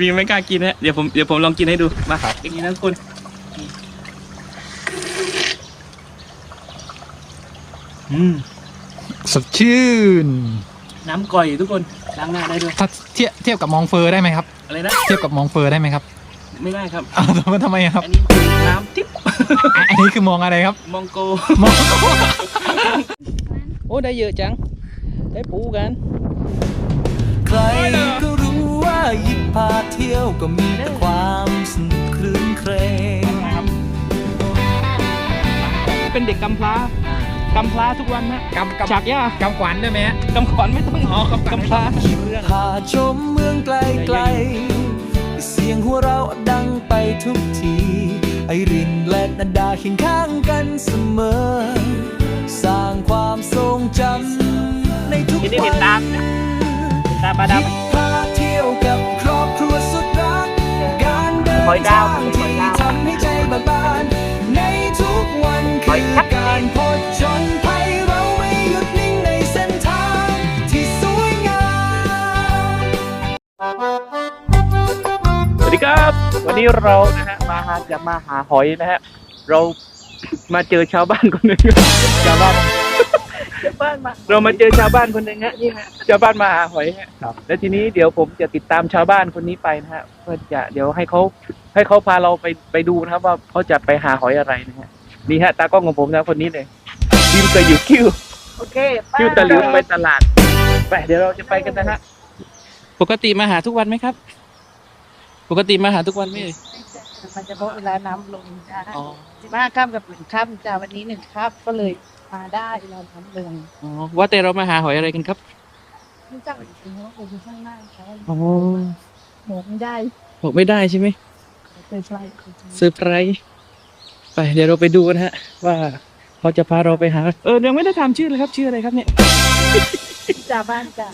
มีไม่กล้ากินฮะเดี๋ยวผมเดี๋ยวผมลองกินให้ดูมาครับอย่างนี้นะทุกคนอืมสดชื่น น้ำก่อยทุกคนล้างหน้าได้ด้วยถ้าเทียบเทียบกับมองเฟอร์ได้ไหมครับ อะไรนะเทียบกับมองเฟอร์ได้ไหมครับไม่ได้ครับอ้าวทำไมทำไมครับ อันนี้น้ำทิพย์อะอันนี้คือมองอะไรครับ มองโกมองโอ้ได้เยอะจัง ได้ปูกันใครก็รู้ว่า ยิบพาเที่ยวก็มีแต่ความสนุกคลื้นเครงเป็นเด็กกำพร้ากำพร้าทุกวันฮะกำกำฉากย่ากำขวัญได้ไหมฮะกำขวัญไม่ต้องหอกำกำพร้าพาชมเมืองไกลไกลๆเสียงหัวเราะดังไปทุกที ไอรินและนันดาเคียงข้างกันเสมอ สร้างความทรงจำในทุกยินดีติวัดตามนตามปลาดา อยดาวทางที่ทำให้ใจบิกบานในทุกวันคือการพดจนภัยเราไม่หยุดนิ่งในเส้นทางที่สวยงามสวัสดีครับ วันนี้เรานะฮะมาหาจะมาหาหอยนะฮะเรามาเจอชาวบ้านคนหนึ่งชาวบ้าน บ้านมาเรามาเจอชาวบ้านคนหนึ่งฮะนี่ฮะชาวบ้านมาหาหอยฮะครับ แล้วทีนี้เดี๋ยวผมจะติดตามชาวบ้านคนนี้ไปนะฮะเพื่อจะเดี๋ยวให้เขาให้เขาพาเราไปไปดูนะครับว่าเขาจะไปหาหอยอะไรนะฮะนี่ฮะตากล้องของผมนะคนนี้เลยบิมเคยอยู่คิวโอเคคิวตะหลิวไปตลาดไปเดี๋ยวเราจะไปกันนะฮะปกติมาหาทุกวันไหมครับ ปกติมาหาทุกวันไหมเอ่ย มันจะเพราะเวลาน้ำลงจ้าอ๋อสิบห้าค่ำกับหนึ่งค่ำจ้าวันนี้หนึ่งค่ำก็เลย มาได้เวลาน้ำลงอ๋อว่าแต่เรามาหาหอยอะไรกันครับรู้จักจริงๆว่าอยู่ข้างหน้าเขาอ๋อหมดไม่ได้บอกไม่ได้ใช่ไหมเป็นไรเซอร์ไพรส์ไปเดี๋ยวเราไปดูกันฮะ ว่าเขาจะพาเราไปหา เออยังไม่ได้ถามชื่อเลยครับชื่ออะไรครับเนี่ยจ้าบ้านจ้า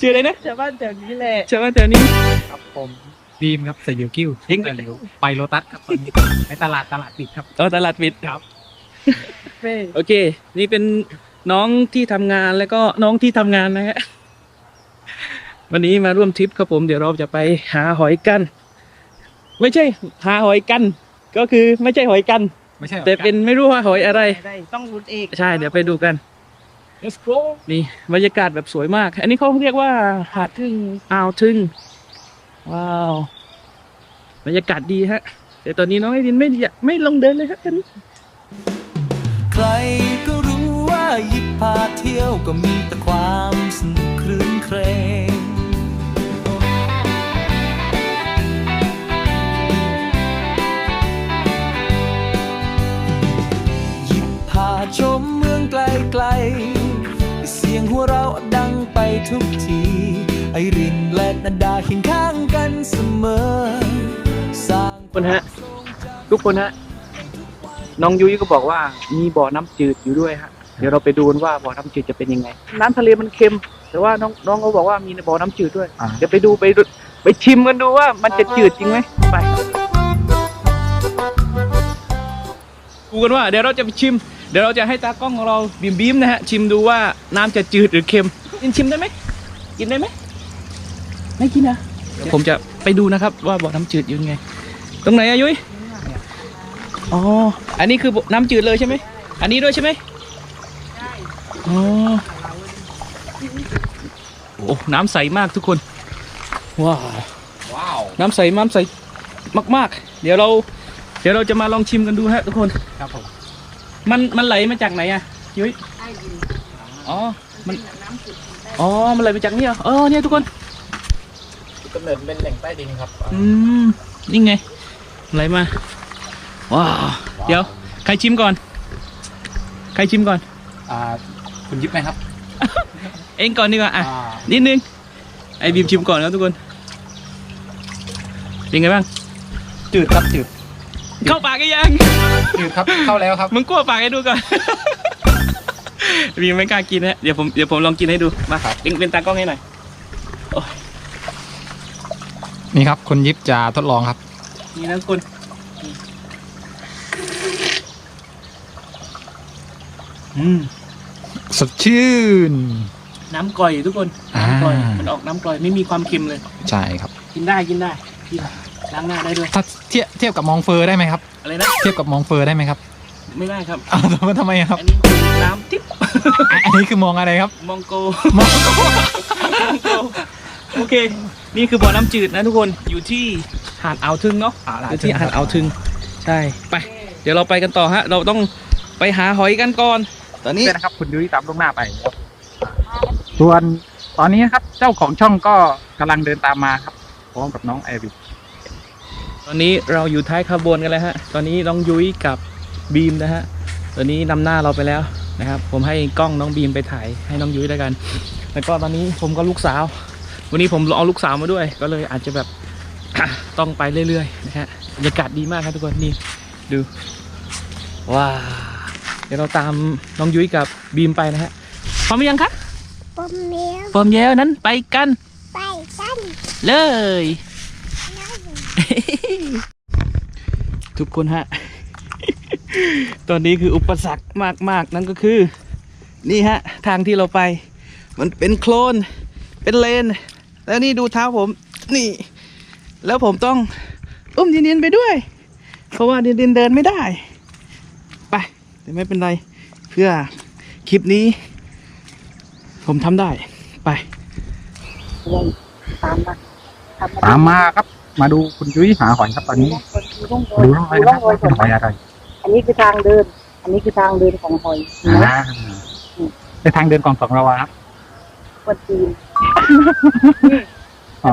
ชื่ออะไรนะจ้าบ้านแถวนี้แหละใช่ไหมแต่นี้ครับผมบีมครับสยิวกิ้วทิ้งตะหลิวไปโลตัสครับตอนนี้ไปตลาดตลาดปิดครับเออตลาดปิดครับ เฟ่โอเค นี่เป็นน้องที่ทำงานแล้วก็น้องที่ทำงานนะฮะ วันนี้มาร่วมทริปครับผม เดี๋ยวเราจะไปหาหอยกัน ไม่ใช่หาหอยกัน ก็คือไม่ใช่หอยกัน ไม่ใช่หรอแต่เป็นไม่รู้ว่าหอยอะไร ได้ต้องรุนเอกใช่ เดี๋ยวไปดูกัน Let's go นี่บรรยากาศแบบสวยมาก อันนี้เขาเรียกว่าหาด ถึงอ่าวทึงว้าว บรรยากาศดีฮะ แต่ตอนนี้น้องไอรินไม่อยากไม่ลงเดินเลยครับตอนนี้ ใครก็รู้ว่ายิบพาเที่ยวก็มีแต่ความสนุกคลื้นเครงหยิบพาชมเมืองไกลไกลๆ เสียงหัวเราะดังไปทุกที ไอรินและนันดาเคียงข้างกันเสมอ สร้างคนฮะ ทุกคนฮะ น้องยุ้ยก็บอกว่ามีบ่อน้ำจืดอยู่ด้วยฮะเดี๋ยวเราไปดูกันว่าบ่อน้ำจืดจะเป็นยังไง น้ำทะเลมันเค็ม แต่ว่าน้องน้องเขาบอกว่ามีบ่อน้ำจืดด้วย อ่า เดี๋ยวไปดูไปดูไปชิมกันดูว่ามันจะจืดจริงไหมไปดูกันว่าเดี๋ยวเราจะไปชิม เดี๋ยวเราจะให้ตากล้องของเราบีมบีมนะฮะชิมดูว่าน้ำจะจืดหรือเค็มกินชิมได้ไหมกินได้ไหมไม่กินนะเดี๋ยวผมจะไปดูนะครับว่าบ่อน้ำจืดอยู่ยังไง ตรงไหนอะยุ้ย อ๋อ อันนี้คือบ่อน้ำจืดเลยใช่ไหม อันนี้ด้วยใช่ไหมอ๋อโอ้น้ำใสมากทุกคน ว้าว ว้าว น้ำใสน้ำใสมาก ๆ เดี๋ยวเรา เดี๋ยวเราจะมาลองชิมกันดูฮะทุกคน ครับผม มัน มันไหลมาจากไหนอะยุ้ยใต้ดิน อ๋อ มันน้ำจุดอ๋อ มันไหลมาจากนี่เหรอเออเนี่ยทุกคนกำเนิดเป็นแหล่งใต้ดินครับ อืม นี่ไง ไหลมา ว้าวเดี๋ยว ใครชิมก่อน ใครชิมก่อน อ่าคุณยิบไหมครับ เองก่อนดีกว่าอะอ่านิดนึงไอ้บีมชิมก่อนครับทุกคนเป็นไงบ้างจืดครับจืดเข้าปากกันยัง จืดครับเข้าแล้วครับ มึงกลัวปากให้ดูก่อนบีมไม่กล้ากินฮะเดี๋ยวผมเดี๋ยวผมลองกินให้ดู มาเองเป็นตากล้องให้หน่อย นี่ครับคุณยิบจะทดลองครับ นี่นะคุณ อืมสดชื่น น้ำกร่อยทุกคนอ่าน้ำกร่อยมันออกน้ำกร่อยไม่มีความเค็มเลย ใช่ครับ กินได้กินได้กินล้างหน้าได้ด้วยถ้าเทียบเทียบกับมองเฟอร์ได้ไหมครับ อะไรนะเทียบกับมองเฟอร์ได้ไหมครับไม่ได้ครับอ้าวทำไมทำไมครับอันนี้น้ำทิพย์อันอันนี้คือมองอะไรครับ มองโกมองมองโกโอเค นี่คือบ่อน้ำจืดนะทุกคนอยู่ที่หาดอ่าวทึงเนาะอ่าอยู่ที่หาดอ่าวทึง ใช่ ไป เดี๋ยวเราไปกันต่อฮะ เราต้องไปหาหอยกันก่อน ตอนนี้นี่นะครับคุณยุ้ยตามล่วงหน้าไปครับส่วนตอนนี้นะครับ เจ้าของช่องก็กำลังเดินตามมาครับพร้อมกับน้องไอริกตอนนี้เราอยู่ท้ายขบวนกันแล้วฮะ ตอนนี้น้องยุ้ยกับบีมนะฮะ ตอนนี้นำหน้าเราไปแล้วนะครับ ผมให้กล้องน้องบีมไปถ่ายให้น้องยุ้ยแล้วกัน แล้วก็ตอนนี้ผมก็ลูกสาว วันนี้ผมเอาลูกสาวมาด้วย ก็เลยอาจจะแบบ ต้องไปเรื่อยๆนะฮะ บรรยากาศดีมากครับทุกคนนี่ดู ว้าวเดี๋ยวเราตามน้องยุ้ยกับบีมไปนะฮะพร้อมหรือยังคะปมเมียวพร้อมแล้วนั้นไปกันไปกันเลย ทุกคนฮะ ตอนนี้คืออุปสรรคมากๆ นั่นก็คือ นี่ฮะ ทางที่เราไป มันเป็นโคลน เป็นเลน แล้วนี่ดูเท้าผม นี่ แล้วผมต้อง อุ้มดินดินไปด้วย เพราะว่าดินดินเดินไม่ได้ไป แต่ไม่เป็นไรเพื่อคลิปนี้ ผมทำได้ไป ตามมาทำตามมาครับ มาดูคุณยุ้ยหาหอยครับตอนนี้ดูร่องรอยดูร่องรอยนะครับว่าเป็นหอยอะไรอันนี้คือทางเดิน อันนี้คือทางเดินของหอยเห็นไหมอ่าในทางเดินของสองเราอะครับคนจีนอ๋อ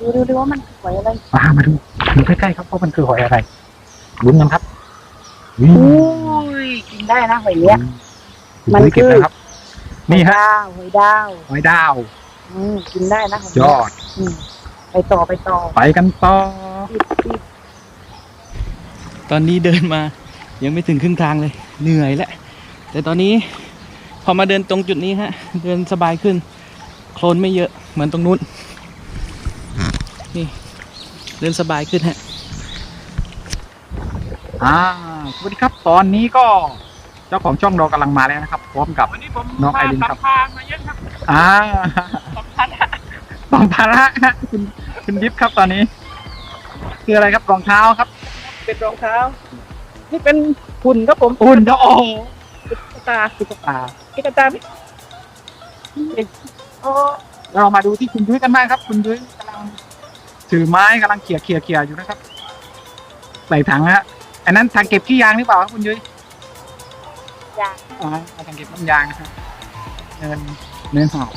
ดูดูดูว่ามันหอยอะไรมามาดูดูใกล้ๆครับว่ามันคือหอยอะไรลุ้นกันครับอืมอุ้ ยกินได้นะหอยเนี้ย มันคุณยุ้ยเก็บคือนะครับ นี่ฮะหอยดาวหอยดาว อืมกินได้นะหอยยเนี้อด อืมไปต่อไปต่อไปกันต่อปิดปิดตอนนี้เดินมายังไม่ถึงครึ่งทางเลย เหนื่อยแล้วแต่ตอนนี้พอมาเดินตรงจุดนี้ฮะ เดินสบายขึ้น โคลนไม่เยอะเหมือนตรงนู้นนี่ เดินสบายขึ้นฮะ อ่าสวัสดีครับตอนนี้ก็เจ้าของช่องเรากำลังมาแล้วนะครับ พร้อมกับ วันนี้ผมน้องไอรินครับ พามาเยอะครับอ่าสองพันสองพันละฮะคุณคุณยิปครับตอนนี้ คืออะไรครับรองเท้าครับ เป็นรองเท้า นี่เป็นหุ่นครับผมอุ่นเจ้าโอ้โหตุ๊กตาตุ๊กตาตุ๊กตาไหมก็เรามาดูที่คุณยุ้ยกันบ้างครับ คุณยุ้ยกำลังถือไม้กำลังเขี่ยเขี่ยเขี่ยอยู่นะครับ ใส่ถังนะฮะ อันนั้นถังเก็บขี้ยางหรือเปล่าครับคุณยุ้ยยางอ่าถังเก็บน้ำยางนะครับเนินเนินหอบ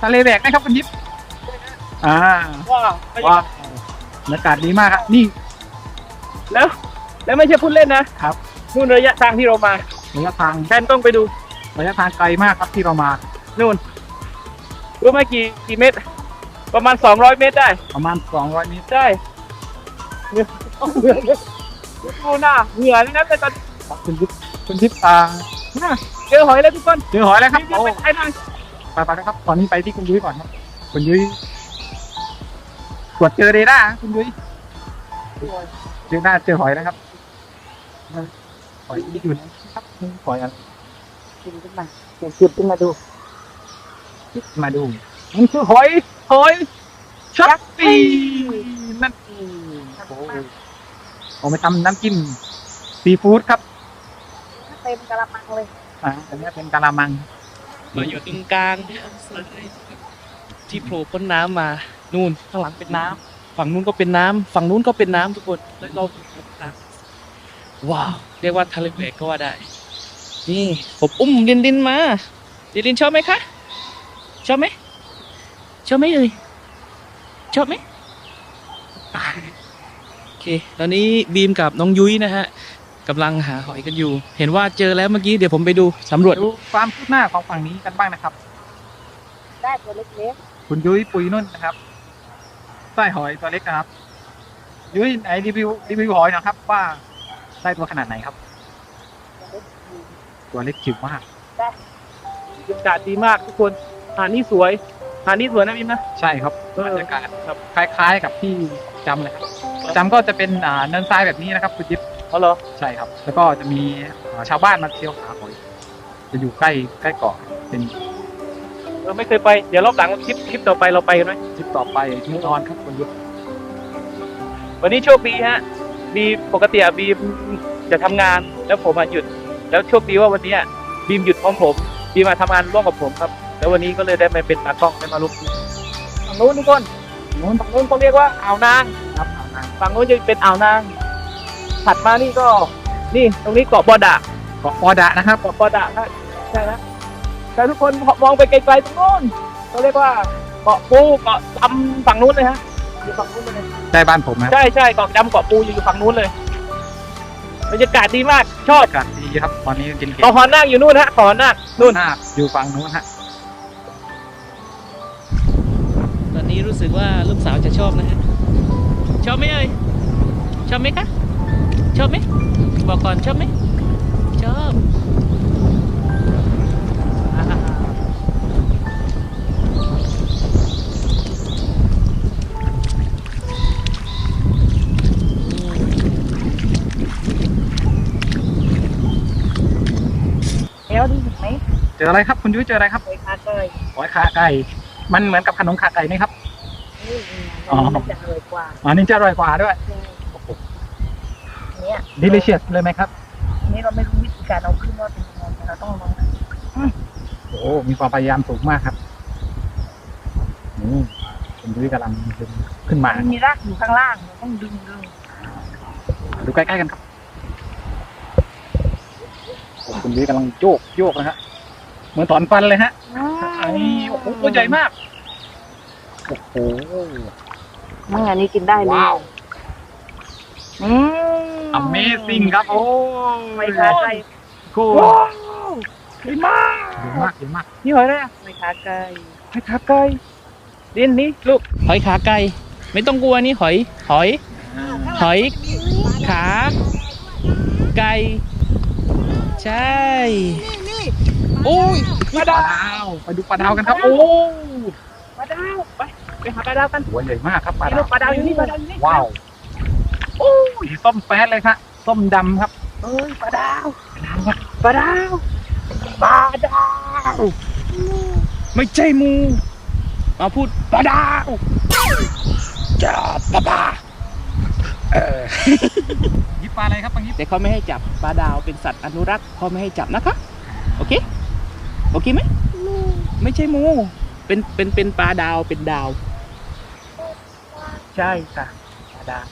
ทะเลแบกนะครับคุณยิปอ่าว้าวว้าวบรรยากาศดีมากครับนี่ แล้ว แล้วไม่ใช่พูดเล่นนะครับนู่นระยะทางที่เรามาระยะทางแทนต้องไปดูระยะทางไกลมากครับที่เรามานู่นรู้ไหมกี่กี่เมตร ประมาณ200เมตรได้ ประมาณ200เมตรใช่เหงื่อเอาเหงื่อเลย ดูหน้าเหงื่อนี่นะแต่ตอนครับคุณยิปคุณยิปอ่าเจอหอยแล้วทุกคนเจอหอยแล้วครับรีบโอ้ๆไปไอ้นั่นไปไปนะครับ ตอนนี้ไปที่คุณยุ้ยก่อนครับคุณยุ้ยตรวจเจอเรดาร์คุณยุ้ยเจอหน้าเจอหอยแล้วครับหอยที่อยู่นะครับหอยอะไรกินขึ้นมาเดี๋ยวจุดขึ้นมาดูมาดูมันคือหอยหอยชักปีนั่นเองโอ้โห เอาไปทำน้ำจิ้มซีฟู้ดครับเต็มกระมังเลยอ่าอันนี้เป็นกะละมังมาอยู่ตรงกลาง ที่โผล่พ้นน้ำมานู่นข้างหลังเป็นน้ำฝั่งนู้นก็เป็นน้ำฝั่งนู้นก็เป็นน้ำทุกคนแล้วเราอยู่ตรงกลางว้าวเรียกว่าทะเลแหวกก็ว่าได้ นี่ผมอุ้มดินดินมาดินดินชอบไหมคะชอบไหมชอบไหมเอ่ยชอบไหมโอเค ตอนนี้บีมกับน้องยุ้ยนะฮะกำลังหาหอยกันอยู่ เห็นว่าเจอแล้วเมื่อกี้เดี๋ยวผมไปดูสำรวจ ดูความคืบหน้าของฝั่งนี้กันบ้างนะครับ ได้ตัวเล็กคุณยุ้ยปุยนุ่นนะครับไส้หอยตัวเล็กนะครับ ยุ้ยไหนรีวิวรีวิวหอยหนะครับ ว่าไส้ตัวขนาดไหนครับตัวเล็กจิ๋วมาก บรรยากาศดีมากทุกคนหาดนี่สวยหาดนี่สวยนะบิมนะ ใช่ครับเออ บรรยากาศครับคล้าย ๆ กับที่จำเลยครับ จำก็จะเป็นอ่าเนินทรายแบบนี้นะครับคุณยิปเอาเหรอใช่ครับ แล้วก็จะมีอ่าชาวบ้านมาเที่ยวหาหอย จะอยู่ใกล้ใกล้เกาะเป็นอไม่เคยไปเดี๋ยวรอบหลังคลิปคลิปต่อไปเราไปกันไหมทริปต่อไปแน่นอนครับคุณยุทธวันนี้โชคดีฮะบีมปกติอะบีมจะทำงานแล้วผมอะหยุด แล้วโชคดีว่าวันนี้อะบีมหยุดพร้อมผมบีมมาทำงานร่วมกับผมครับ แล้ววันนี้ก็เลยได้มาเป็นตากล้องได้มาลุกฝั่งนู้นทุกคนนู้นฝั่งนู้นเขาเรียกว่าอ่าวนาง ครับเอานางฝั่งนู้นจะเป็นอ่าวนาง ถัดมานี่ก็ นี่ตรงนี้เกาะบอดะเกาะปอดะนะครับ เกาะบอดะครับใช่นะแต่ทุกคนมองไปไกลๆตรงนู้นเขาเรียกว่าเกาะปูเกาะดำฝั่งนู้นเลยฮะอยู่ฝั่งนู้นเลยใกล้บ้านผมนะใช่ใช่เกาะดำเกาะปูอยู่ฝั่งนู้นเลยบรรยากาศดีมากชอบอากาศดีครับ ตอนนี้กินเค้เกาะหอนาคอยู่นู่นฮะเกาะหอนาคนู่นหน้าอยู่ฝั่งนู้นฮะตอนนี้รู้สึกว่าลูกสาวจะชอบนะฮะ ชอบไหมเอ่ยชอบไหมคะชอบไหมบอกก่อนชอบไหมชอบอ่าแล้วดูไหมเจออะไรครับคุณยุ้ยเจออะไรครับไปคาเลยหอยขาไก่ มันเหมือนกับขนมขาไก่ไหมครับนี่ อ๋อ มันจะอร่อยกว่าอ๋อนี่จะอร่อยกว่าด้วยเนี่ย delicious เลยไหมครับนี่เราไม่รู้วิธีการเอาขึ้นว่าเป็นยังไงแต่เราต้องลองโอ้มีความพยายามสูงมากครับนี่คุณยุ้ยกำลังดึงขึ้นมา มันมีรากอยู่ข้างล่างเราต้องดึงดึงดูใกล้ ๆ กันครับโอ้คุณยุ้ยกำลังโยกโยกนะฮะเหมือนถอนฟันเลยฮะ ไอ้โอ้โหตัวใหญ่มาก โอ้โห นั่งอันนี้กินได้เลยว้าว อืม Amazing ครับ โอ้ไม่คาไก่โอ้ว้าวดีมากเยอะมากเยอะมาก นี่หอยอะไรอะไม่คาไก่หอยขาไก่ดินนี่ลูกหอยขาไก่ไม่ต้องกลัวนี่หอย หอย หอย ขา ไก่ใช่โอ้ยปลาดาว ไปดูปลาดาวกันครับ โอ้ ปลาดาวไปไป หาปลาดาวกันหัวใหญ่มากครับปลานี่ดาลูวกปลาดาวอยู่นี่ปลาดาวอยู่นี่ว้าวโอ้ยส้มแป๊ดเลยครับส้มดำครับเอ้ยปลาดาวปลาดาวปลาดาวไม่ใช่มูมาพูดปลาดาวจ้าปลาปลายิบปลาอะไรครับบางยิบแต่เขาไม่ให้จับปลาดาวเป็นสัตว์อนุรักษ์เขาไม่ให้จับนะคะโอเคโอเคไหมไม่ใช่มูเป็นเป็นเป็นปลาดาวเป็นดาว ใช่ค่ะปลาดาว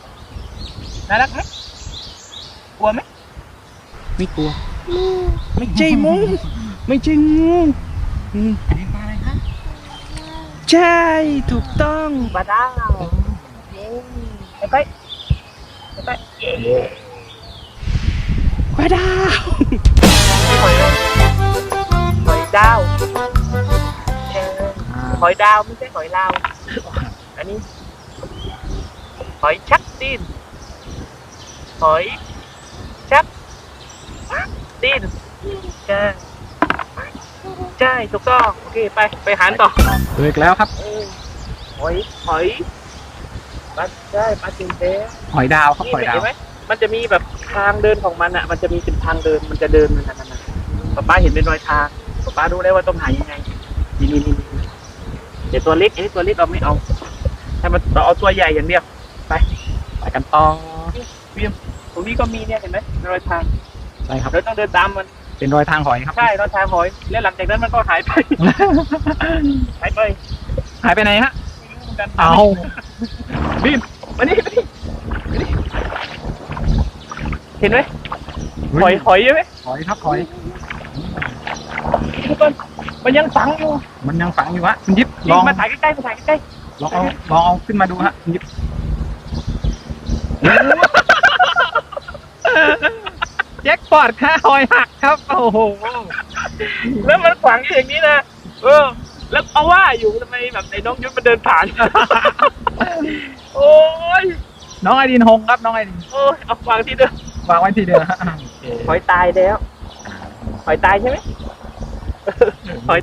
น่ารักไหมกลัวไหมไม่กลัว ไม่ใช่มูไม่ใช่งูอืมอันนี้ปลาอะไรครับใช่ถูกต้องปลาดาวเย้ไปไปไปไปเย้ปลาดาวหอยหอยดาวเออหอยดาวไม่ใช่หอยลาวอันนี้ห อยชักดินหอยชักดินใช่ใช่ถูกต้องโอเคไปไปหันต่อเจออีกแล้วครับเออหอยหอยปลาใช่ปลาจินเต้หอยดาวครับนี่หอยดาวเห็นไหมมันจะมีแบบทางเดินของมันอะ มันจะมีเป็นทางเดินมันจะเดินมันนั่นๆป๊าป้าเห็นเป็นรอยทางป๊าป้ารู้แล้วว่าต้องหายังไงนี่นี่นี่นี่เดี๋ยวตัวเล็กอันนี้ตัวเล็กเราไม่เอาให้มันเราเอาตัวใหญ่อย่างเดียวไป กันต่อตรงนี้ก็มีเนี่ยเห็นไหมรอยทางใช่ครับเราต้องเดินตามมัน เป็นรอยทางหอยครับใช่รอยทางหอย แล้วหลังจากนั้นมันก็หายไปหายไปหายไปไหนฮะไม่รู้เหมือนกันเอาบีมมานี่มานี่มานี่เห็นไหมหอยหอยใช่ไหมหอยครับหอยทุกคนมันยังฝังอยู่มันยังฝังอยู่ฮะคุณยิบลลอองงมาถ่ายใกล้ๆมาถ่ายใกล้ลองเอาลองเอาขึ้นมาดูฮะคุณยิบ แจ็คพอตค่ะหอยหักครับโอ้โหๆแล้วมันฝังอยู่อย่างนี้นะเออ แล้วเอาว่าอยู่ทำไมแบบไอ้น้องยุทธมันเดินผ่าน โอ้ยน้องไอดินหงครับน้องไอดินโอ้ยเอาวางที่เดิมวางไว้ทีเดียวฮะโอเคหอยตายแล้วหอยตายใช่ไหมหอย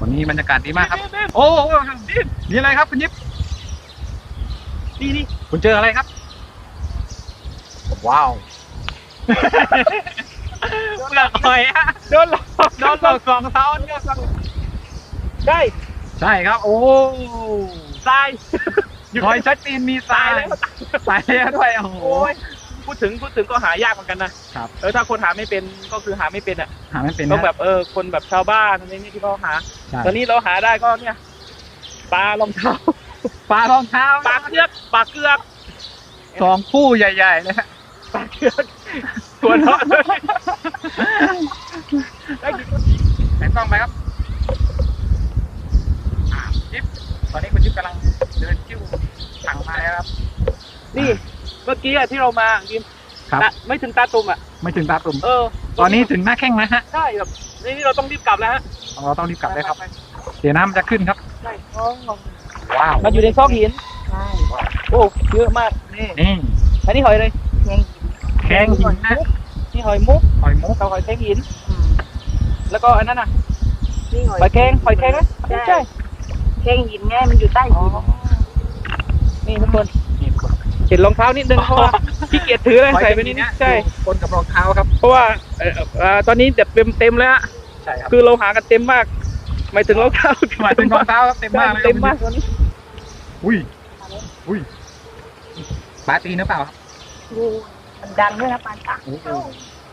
วันนี้บรรยากาศดีมากครับนี่โอ้โหนี่อะไรครับคุณยิบนี่นี่คุณเจออะไรครับ ว้าวเปลือกหอยฮะโดนหลอกโดนหลอกสองเท้าเนี่ยใช่ใช่ครับ โอ้ทรายหอยชัดตีนมีทรายแล้วทรายแล้วด้วยโอ้โห โอ้ยพูดถึงพูดถึงก็หายากเหมือนกันนะครับ เออถ้าคนหาไม่เป็นก็คือหาไม่เป็นอะหาไม่เป็นต้องนะแบบเออคนแบบชาวบ้านอะไรนี่ที่เขาหา ใช่ตอนนี้เราหาได้ก็เนี่ยปลารองเท้าปลารองเท้าปลาเกือกปลาเกือกสองคู่ใหญ่ๆเลยฮะ ปลาเกือกตัวเนาะได้กี่คนแสงกล้องไปครับอ่าจิ๊บตอนนี้คุณจิ๊บกำลังเดินจิ้วถังมาแล้วครับ นี่เมื่อกี้อะที่เรามากิมครับตาไม่ถึงตาตุ่มอะ ไม่ถึงตาตุ่มเออตอนนี้ถึงหน้าแข้งแล้วฮะใช่แบบนี่นี่เราต้องรีบกลับแล้วฮะเราต้องรีบกลับเลยครับ เดี๋ยวน้ำมันจะขึ้นครับ ใช่ว้าวมันอยู่ในซอกหิน ใช่โอ้เยอะมากนี่นี่อันนี้หอยเลยแข้ง หินนะนี่หอยมุกหอยมุกกับหอยแครงหิน แล้วก็อันนั้นน่ะนี่หอยหอยแครงหอยแครงไหมไม่ใช่แข้งหินไงมันอยู่ใต้หินนี่ทุกคนนี่เห็นรองเท้านิดนึงเพราะว่าขี้เกียจถือเลยใส่ไปนิดนึงใช่คนกับรองเท้าครับ เพราะว่าเอ่อเอ่อตอนนี้แบบเต็มเต็มแล้วฮะใช่ครับคือเราหากันเต็มมากหมายถึงรองเท้าหมายถึงรองเท้าครับเต็มมากเลยเต็มมากตอนนี้อุ้ยอุ้ยปลาตีนหรือเปล่าครับ มันดังด้วยนะปานตาโอ้โห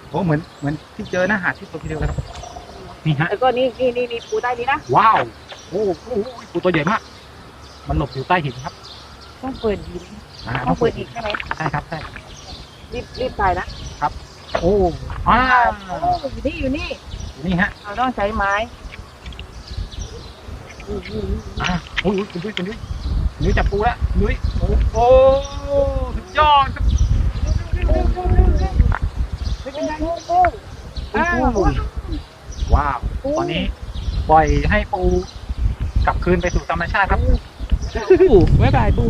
โอ้เหมือนเหมือนที่เจอหน้าหาดที่ตัวทีเดียวเลยครับนี่ฮะแล้วก็นี่นี่นี่นี่ปูใต้นี้นะว้าวโอ้โหปูตัวใหญ่มากมันหลบอยู่ใต้หินครับต้องเปิดหินอ่าต้องเปิดอีกใช่ไหมใช่ครับใช่รีบรีบใส่นะโอ้อ่าโอ้อยู่นี่อยู่นี่นี่ฮะเราต้องใช้ไม้อ่าโอ้ยคุณยุ้ยคุณยุ้ยคุณยุ้ยจับปูแล้วคุณยุ้ยโอ้โหสุดยอดครั วว้าว ตอนนี้ปล่อยให้ปูกลับคืนไปสู่ธรรมชาติครับบูบ๊ายบายบู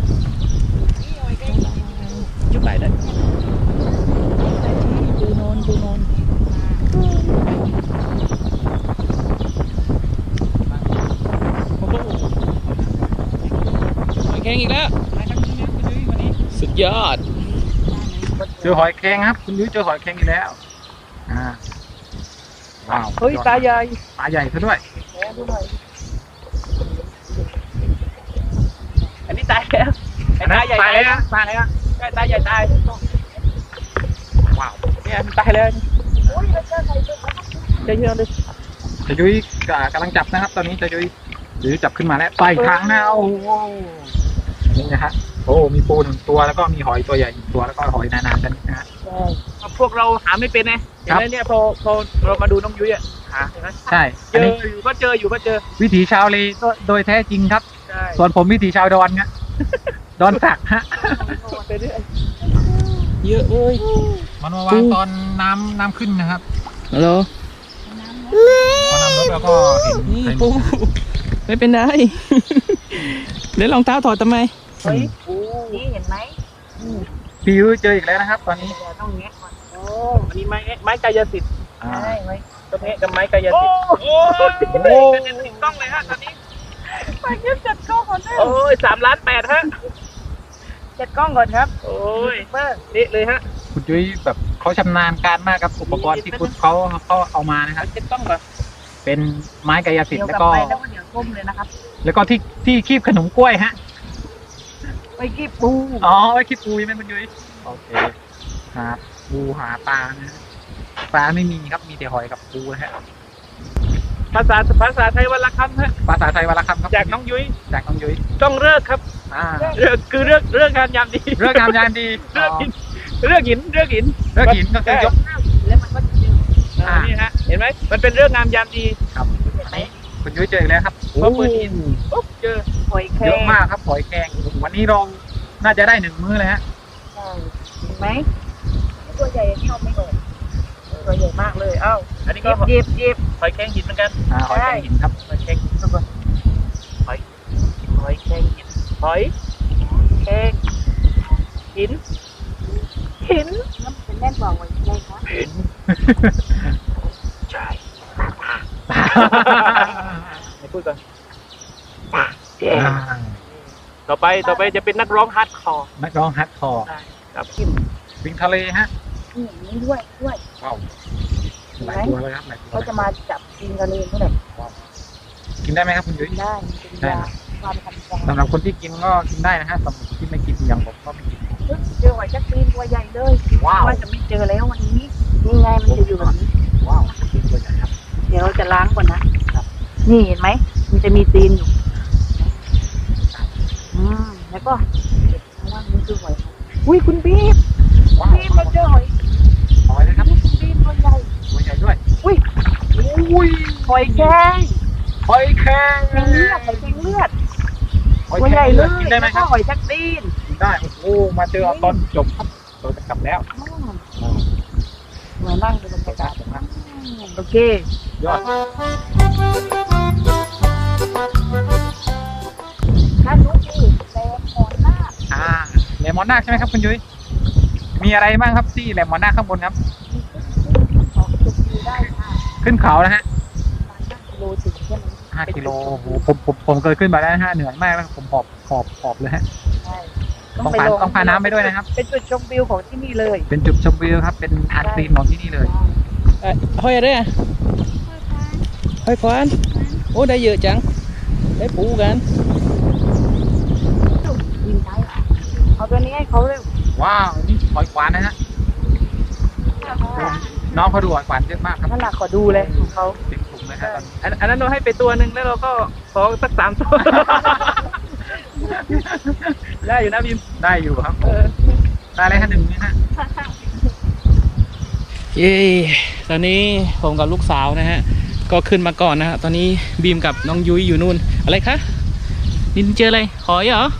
จุ๊บไปเลยดูโนนดูโนนโอ้โหหอยแครงอีกแล้ว สุดยอด เจอหอยแครงครับ คุณยุ้ยเจอหอยแครงอีกแล้วอ่าว้าวเฮ้ยตาใหญ่ตาใหญ่ซะด้วยดูหน่อยอันนี้ตายแล้วไอ้ตาใหญ่ตายแล้วนะตายแล้วใช่ตาใหญ่ตายว้าวเนี่ยมันตายแล้วเยอะๆเลยจะยุ้ยกำลังจับนะครับ ตอนนี้จะยุ้ยจะยุ้ยจับขึ้นมาแล้วปล่อยทางนะโอ้โหนี่นะฮะโอ้มีปูหนึ่งตัวแล้วก็มีหอยตัวใหญ่อีกตัวแล้วก็หอยนานากันนะฮะ พวกเราหาไม่เป็นไงเห็นไหมเนี่ยพอพอเรามาดูน้องยุ้ยอะหาเห็นไหมใช่เจอันอนี้อยู่ก็เจออยู่ก็เจอวิถีชาวเลโดยแท้จริงครับ ใช่ส่วนผมวิถีชาวดอนเนี่ยดอนสักฮะ ไปเรื่อยเยอะเว้ยมันมาวางตอนน้ำน้ำขึ้นนะครับฮัลโหลพอน้ำลดแล้วก็เห็นนี่เห็นปูไม่เป็นไรเดี๋ยวรองเท้าถอดทำไม เฮ้ยปูนี่เห็นไหมพี่ยุ้ยเจออีกแล้วนะครับ ตอนนี้เดี๋ยวต้องแงะก่อนโอ้อันนี้ไม้ไม้กายสิทธิ์อ่า ใช่ไว้ตรงนี้กับไม้กายสิทธิ์โอ้ยโอ้กระเด็นติดกล้องเลยฮะตอนนี้ไปเก็บจัดกล้องก่อนนะโอ้ยสามล้านแปดฮะจัดกล้องก่อนครับโอ้ยเปิ้ลเละเลยฮะคุณยุ้ยแบบเขาชำนาญการมากครับอุปกรณ์ที่คุณเขาเขาเอามานะครับเช็ดกล้องก่อนเป็นไม้กายสิทเดี๋ยธิ์วแล้กลัวบก็ไปแล้วก็เดี๋ยวก้มเลยนะครับ แล้วก็ที่ที่คีบขนมกล้วยฮะ ไปกีบปูอ๋อไว้คีบปูใช่ไหมคุณยุ้ยโอเคหาปูหาปลานะฮะปลาไม่มีครับมีแต่หอยกับปูนะฮะภาษาภาษาไทยวันละคำฮะภาษาไทยวันละคำครับจากน้องยุ้ยจากน้องยุ้ยต้องเลิกครับอ่าเลิกคือเรื่องเรื่องงานยามดีเรื่องงามยามดีเรื่องหินเรื่องหินเรื่องหินเรื่องหินก็คือยก แล้วมันก็จะเจออ่า นี่ฮะเห็นไหมมันเป็นเรื่องงามยามดีเห็นไหมคุณยุ้ยเจออีกแล้วครับพอเปิดหิน ปุ๊บเจอ หอยแครเยอะงมากครับหอยแครงวันนี้เราน่าจะได้หนึ่งมื้อเลยฮะใช่เห็นไหมตัวใหญ่อย่างนี้เอาไม่ออกตัวใหญ่มากเลย เอ้าอันนี้หก็ยิบหยิบหยิบ หอยแครงหินเหมือนกันอ่าหอยแครงหินครับหอยแครงหินทุกคนหอยหอยแครงหินหอยแครงหินหินน้ำเป็นแน่นกว่าหอยแครงคะหินใช่ ไม่พูดก่อน อ่าต่อไปต่อไปจะเป็นนักร้องฮาร์ดคอร์นักร้องฮัดคอร์ครับวิ่งทะเลฮะนี่อย่างนี้ด้วยด้วยว้าวหลายตัวเลยครับหลายตัวเขาเลยจะมาจับกินทะเลเท่าไหร่กินได้ไหมครับคุณยุ้ยได้มันเป็นได้ยานะความคันคอสำหรับคนที่กินก็กินได้นะฮะสำหรับคนที่ไม่กินอย่างผมก็ไม่กินเจอหอยจักรีนตัวใหญ่เลยว้าวว่าจะไม่เจอแล้ววันนี้นี่ไงมันจะอยู่แบบนี้ว้าวเป็นตัวใหญ่ครับ เดี๋ยวเราจะล้างก่อนนะครับนี่เห็นไหมมันจะมีตีนอยู่ อืมแล้วก็เก็บข้างล่างนี่คือหอยอุ้ยคุณบีมว้าวบีมเราเจอหอยหอยนะครับคุณบีมตัวใหญ่ตัวใหญ่ด้วยอุ้ยอุ้ยหอยแครงหอยแครงแครงเลือดหอยแครงเลือดหอยตัวแคใหรญ่งเลเลยกินได้ไหมแล้วคก็รับหอยจักรีนกินได้โอ้โหมาเจอเอาตอนจบครับเราจะกลับแล้วอืมมานั่งดูบรรยากาศผมนะโอเคยอด มอนนาใช่ไหมครับคุณยุ้ยมีอะไรบ้างครับที่เลมอนนาข้างบนครับของจุกดีได้ค่ะขึ้นเขานะฮะโลถึงใช่ไหมห้ากิโลโอ้โหผมผมผมเคยขึ้นมาแล้วนะฮะเหนื่อยมากแล้วผมหอบหอบหอบเลยฮะ ใช่ต้องพาต้องพาน้ำไปด้วยนะครับ เป็นจุดชมวิวของที่นี่เลยเป็นจุดชมวิวครับ เป็นอาร์ตซีนของที่นี่เลย เอ่อห้อยอะไรอะห้อยควานโอ้ได้เยอะจังได้ปูกัน ยิงได้เอา ตัวนี้ให้เขาเร็วว้าวนี่หอยขวานนะฮะน้องเขาดูหอยขวานเยอะมากครับนั่นแหละขอดูเลยของเขาเต็มถุงเลยฮะตอนนี้อันอันนั้นเราให้ไปตัวหนึ่งแล้วเราก็ขอสักสามตัว ได้อยู่นะบิมได้อยู่ครับเออได้เลยฮะหนึ่งนี่ฮะเย้ตอนนี้ผมกับลูกสาวนะฮะ ก็ขึ้นมาก่อนนะฮะตอนนี้บีมกับน้องยุ้ยอยู่นู่นอะไรคะนินเจออะไรหอยเหรอโอ้ยยิน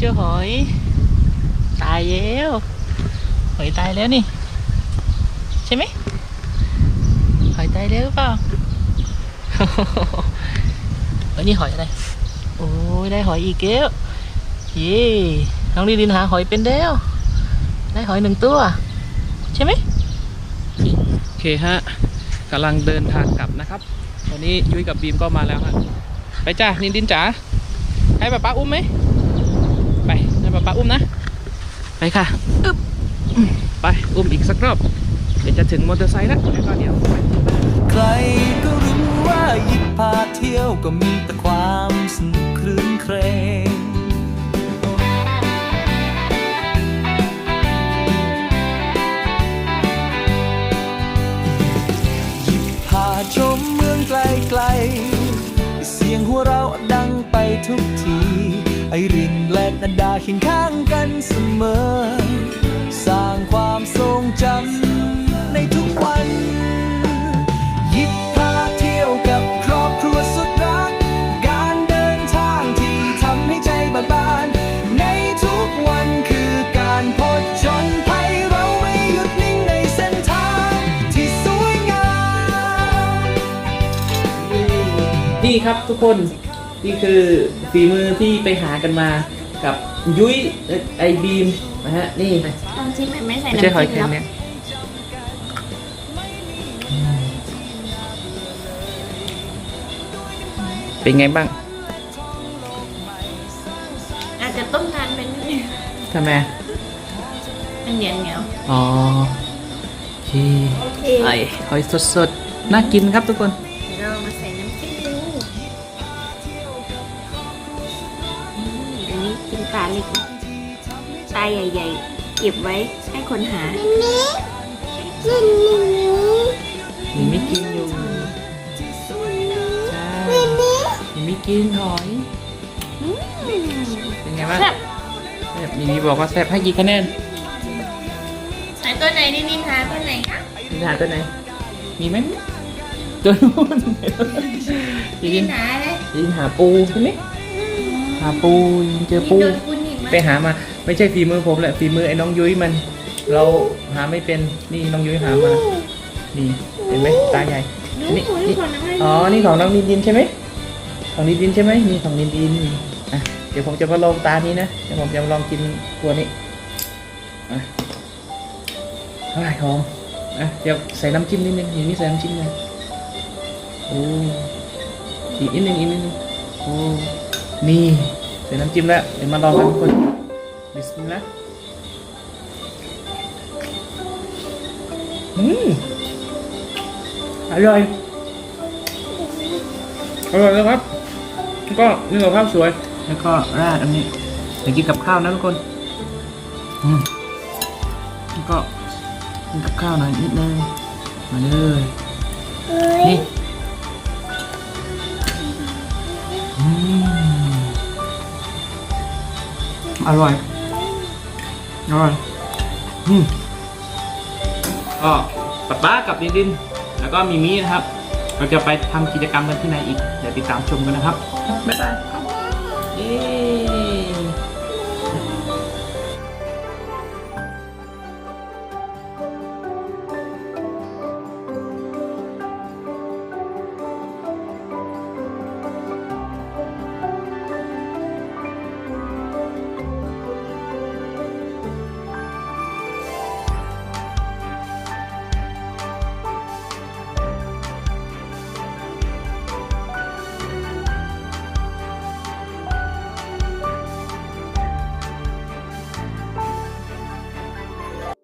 เจอหอย ตายแล้วหอยตายแล้วนี่ ใช่ไหมหอยตายแล้วหรือเปล่าเอ้ยนี่หอยอะไรโอ้ยได้หอยอีกแล้วเย้น้องลิลินหาหอยเป็นแล้วได้หอยหนึ่งตัว ใช่ไหมโอเคฮะกำลังเดินทางกลับนะครับตอนนี้ยุ้ยกับบีมก็มาแล้วฮะไปจ้านินดินจ๋าให้ป้าป้าอุ้มไหม ปให้ป้าป้าอุ้มนะ ไปค่ะอึ๊บอืมไปอุ้มอีกสักรอบ เดี๋ยวจะถึงมอเตอร์ไซค์แล้วแล้วก็เดี๋ยวไปใครก็รู้ว่าหยิบพาเที่ยวก็มีแต่ความสนุกครื้นเครงหยิบพาชมเมืองไกลๆ เสียงหัวเราะดังไปทุกที ไอรินและนันดาเคียงข้างกันเสมอ สร้างความทรงจำในทุกวันยิบพาเที่ยวกับครอบครัวสุดรัก การเดินทางที่ทำให้ใจบิกบาน ในทุกวันคือการพดจนภัยเราไม่หยุดนิ่งในเส้นทางที่สวยงาม นี่ครับทุกคน นี่คือฝีมือที่ไปหากันมากับยุ้ยเอ่อไอบีมนะฮะนี่น้ำจิ้มไม่ใส่ไม่น้ำใช่หอยจิ้มแครงแล้วเนี่ยเป็นไงบ้างอาจจะต้มทานเป็นนิดนึงทำไมมันเหนียวเหนียวอ๋อโอเคโอเคไอหอยสดๆ น่ากินครับทุกคน ปลาเล็กตาใหญ่ๆ เก็บไว้ให้คนหามีไม่กินอยู่ใช่มีไม่กินหอยเป็นไงบ้างแซ่บมีมีบอกว่าแซ่บให้กี่คะแนนไหนตัวไหนนี่นินทาตัวไหนคะมีหาตัวไหน มีไหมตัวนู้นยินินนทาเลยยินหาปูใช่ไหม หาปูยินเจอนี่ปู โดนคุณหนีบมาไปหามาไม่ใช่ฝีมือผมแหละฝีมือไอ้น้องยุ้ยมัน เราหาไม่เป็นนี่น้องยุ้ยหามานี่เห็นไหมตาใหญ่ดูนี่นี่นี่ของน้ำมันอ๋อนี่ของน้องนินดินใช่ไหมของนินดินใช่ไหมนี่ของนินดินอะเดี๋ยวผมจะมาลองตานี้นะเดี๋ยวผมจะมาลองกินตัวนี้อะเฮ้ยหอมอะเดี๋ยวใส่น้ำจิ้มนิดนึงอย่างนี้ใส่น้ำจิ้มหน่อยโอ้อีกนิดนึงอีกนิดนึงโอ้ นี่ใส่น้ำจิ้มแล้ว เดี๋ยวมาลองกันทุกคนบิสมิลลาห์อืมอร่อยอร่อยนะครับแล้วก็นี่กับข้าวสวย แล้วก็ราดอันนี้เดี๋ยวกินกับข้าวนะทุกคนอืมแล้วก็กินกับข้าวหน่อยนิดนึงมาเลยนี่ อร่อย อร่อย อืมก็ป๊าป๊ากับดินดิน แล้วก็มีมีนะครับ เราจะไปทำกิจกรรมกันที่ไหนอีก เดี๋ยวติดตามชมกันนะครับ บ๊ายบายเย้